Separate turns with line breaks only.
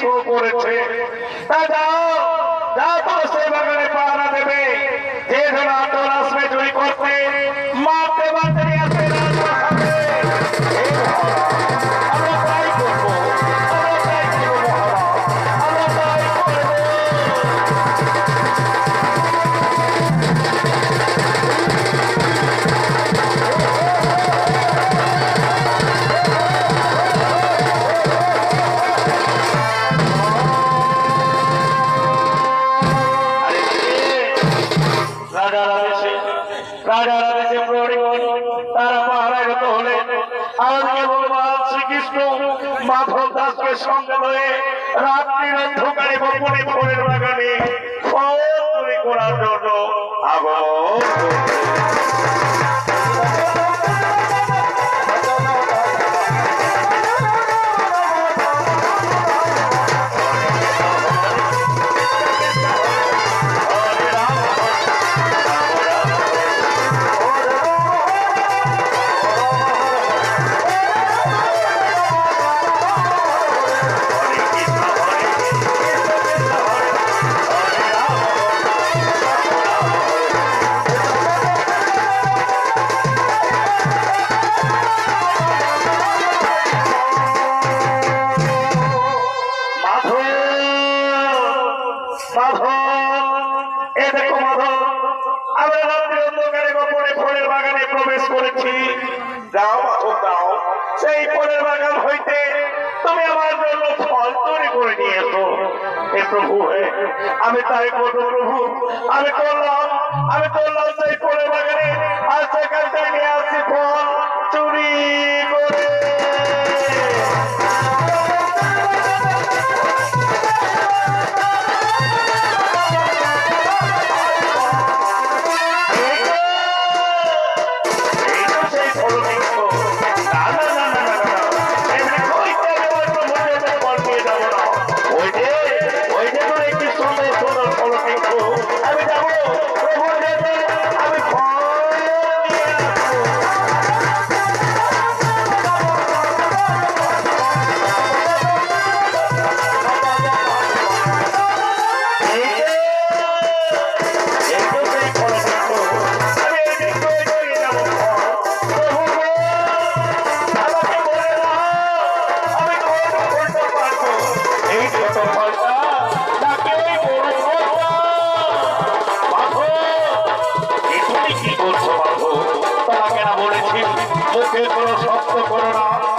Show করেছে। তা বাংলাদেশে রাজা প্রহরীগণ তারা মহারাগত হলে আজকে ভগবান শ্রীকৃষ্ণ মাধব দাসকে সঙ্গে হয়ে রাত্রি অন্ধকারে গোপনে ভোরের বাগানে খবর চুরি করার জন্য আগমন করেছি। যাও মাখন দাও। সেই ফলের বাগান হইতে তুমি আমার জন্য ফল তৈরি করে নিয়ে এসো হে প্রভু আমি তাই বলব প্রভু, আমি করলাম আমি করলাম সেই ফলের লোকে কোনো সত্য করো না।